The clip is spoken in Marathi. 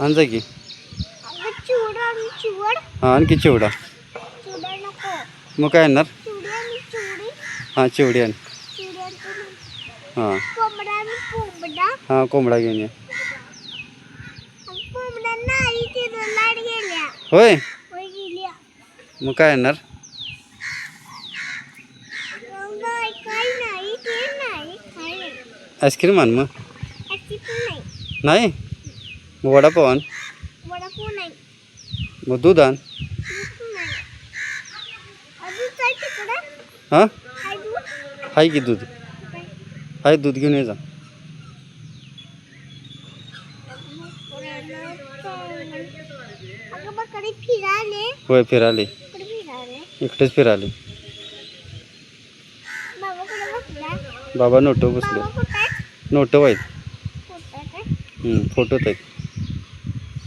आण जा की हां आणखी चिवडा मग काय आणणार? हां चिवडी आण. हां. हां कोंबडा घेऊन ये. होय? मग काय आणणार? नाही आईस्क्रीम आण मग. नाही? वडापाव आण. वडापाव नाही. मग दूध आण. हां? हाय की दूध? हाय दूध घेऊन ये जा. होय फिराले. कडे फिराले. बाबा नोटो बसले. नोटो आहेत. फोटोत आहेत.